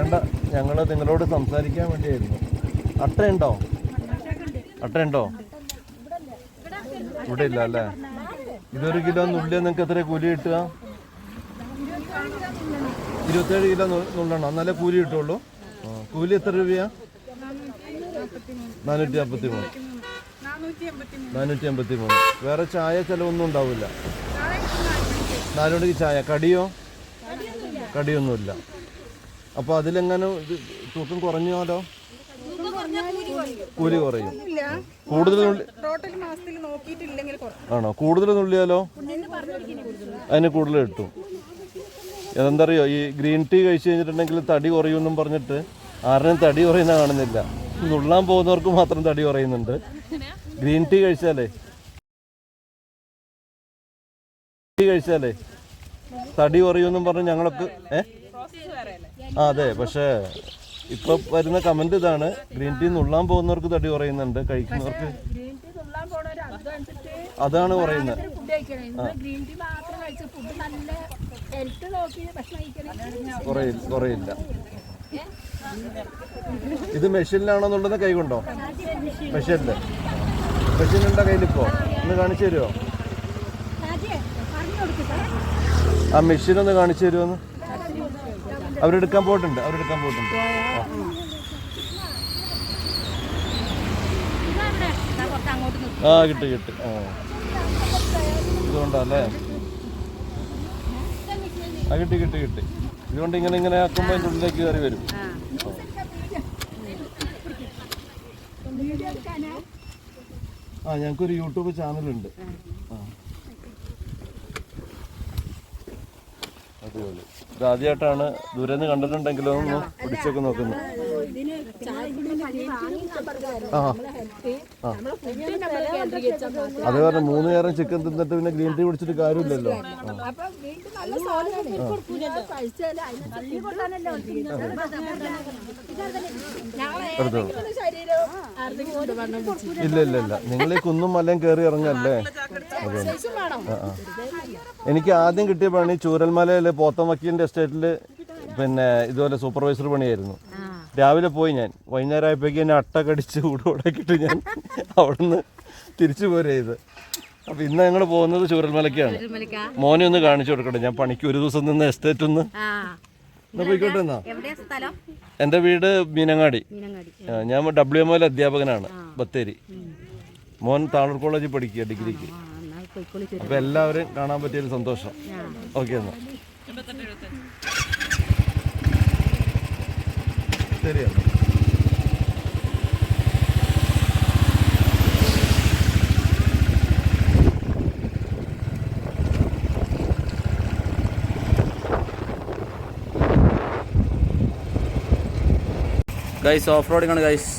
വേണ്ട ഞങ്ങൾ നിങ്ങളോട് സംസാരിക്കാൻ വേണ്ടിയായിരുന്നു. അട്ടയുണ്ടോ അട്ടയുണ്ടോ ഇവിടെ ഇല്ല അല്ലേ? ഇതൊരു കിലോ നുള്ളിയ നിങ്ങൾക്ക് എത്ര കൂലി കിട്ടുക? ഇരുപത്തേഴ് കിലോ നുള്ളണം എന്നാലേ കൂലി കിട്ടുള്ളൂ. കൂലി എത്ര രൂപയാ? നാനൂറ്റി അമ്പത്തി മൂന്ന് നാനൂറ്റി അമ്പത്തി മൂന്ന് വേറെ ചായ ചിലവൊന്നും ഉണ്ടാവില്ല. നാല് ചായ. കടിയോ? കടിയൊന്നുമില്ല. അപ്പോൾ അതിലെങ്ങനെ ഇത് തൂക്കം കുറഞ്ഞാലോ? കൂലി കുറയും. കൂടുതൽ നുള്ളി ടോട്ടൽ മാസത്തിൽ നോക്കിയിട്ടില്ലെങ്കിൽ കുറച്ച് ആണോ? കൂടുതൽ നുള്ളിയാലോ? അതിന് കൂടുതൽ കിട്ടും. അതെന്തറിയോ ഈ ഗ്രീൻ ടീ കഴിച്ചു കഴിഞ്ഞിട്ടുണ്ടെങ്കിൽ തടി കുറയുമെന്നും പറഞ്ഞിട്ട് ആരുടെയും തടി കുറയുന്ന കാണുന്നില്ല. നുള്ളാൻ പോകുന്നവർക്ക് മാത്രം തടി കുറയുന്നുണ്ട്. ഗ്രീൻ ടീ കഴിച്ചാലേ? ടീ കഴിച്ചാലേ? തടി കുറയുമെന്നും പറഞ്ഞ് ഞങ്ങളൊക്കെ ഏ? ആ അതെ പക്ഷേ ഇപ്പൊ വരുന്ന കമന്റ് ഇതാണ്. ഗ്രീൻ ടീ നുള്ളാൻ പോകുന്നവർക്ക് തടി കുറയുന്നുണ്ട്. കഴിക്കുന്നവർക്ക് അതാണ് പറയുന്നത് കുറയില്ല ഇത് മെഷീനിലാണോന്നുള്ളത് കൈകൊണ്ടോ? മെഷീനിൽ. മെഷീൻ ഉണ്ടോ കയ്യിലിപ്പോ? ഒന്ന് കാണിച്ചു തരുമോ ആ മെഷീൻ ഒന്ന് കാണിച്ചു തരുമോന്ന് അവരെടുക്കാൻ പോയിട്ടുണ്ട് അവരെടുക്കാൻ പോയിട്ടുണ്ട്. ആ. കിട്ടി കിട്ടി. ആ. ഇതുകൊണ്ടല്ലേ ആ കിട്ടി കിട്ടി കിട്ടി. ഇതുകൊണ്ട് ഇങ്ങനെ ഇങ്ങനെ ആക്കുമ്പോൾ അതിന്റെ ഉള്ളിലേക്ക് കയറി വരും. ആ ഞങ്ങൾക്കൊരു യൂട്യൂബ് ചാനലുണ്ട്. ആ. അടിപൊളി ഇത് ആദ്യമായിട്ടാണ് ദൂരെ നിന്ന് കണ്ടിട്ടുണ്ടെങ്കിലോ ഒന്ന് പിടിച്ചൊക്കെ നോക്കുന്നു. അത് പറഞ്ഞ മൂന്ന് നേരം ചിക്കൻ തിന്നിട്ട് പിന്നെ ഗ്രീൻ ടീ കുടിച്ചിട്ട് കാര്യമില്ലല്ലോ. ഇല്ല ഇല്ല ഇല്ല. നിങ്ങൾ ഈ കുന്നും മലയും കയറി ഇറങ്ങല്ലേ? ആ, ആ. എനിക്ക് ആദ്യം കിട്ടിയ പണി ചൂരൽമലയിലെ പോത്തം വക്കീലിന്റെ എസ്റ്റേറ്റിൽ പിന്നെ ഇതുപോലെ സൂപ്പർവൈസർ പണിയായിരുന്നു. രാവിലെ പോയി ഞാൻ. വൈകുന്നേരം ആയപ്പോഴേക്കും എന്നെ അട്ട കടിച്ച് കൂടോടാക്കിയിട്ട് ഞാൻ അവിടുന്ന് തിരിച്ചു പോരുക ചെയ്ത് അപ്പൊ ഇന്ന് ഞങ്ങൾ പോകുന്നത് ചൂരൽമലയ്ക്കാണ് മോനെ ഒന്ന് കാണിച്ചു കൊടുക്കട്ടെ. ഞാൻ പണിക്ക് ഒരു ദിവസം നിന്ന് എസ്റ്റേറ്റ് ഒന്ന്. എന്നാ പോയിക്കോട്ടെ എന്നാ. എവിടെയാ സ്ഥലം? എന്റെ വീട് മീനങ്ങാടി. ആ, ഞാൻ ഡബ്ല്യു എം എൽ അധ്യാപകനാണ് ബത്തേരി. മോൻ താളൂർ കോളേജിൽ പഠിക്കുക ഡിഗ്രിക്ക്. അപ്പൊ എല്ലാവരും കാണാൻ പറ്റിയതിൽ സന്തോഷം. ഓക്കെ എന്നാ. ശരിയാണ് ഗൈസ് ഓഫ് റോഡിങ്ങാണ് ഗൈസ്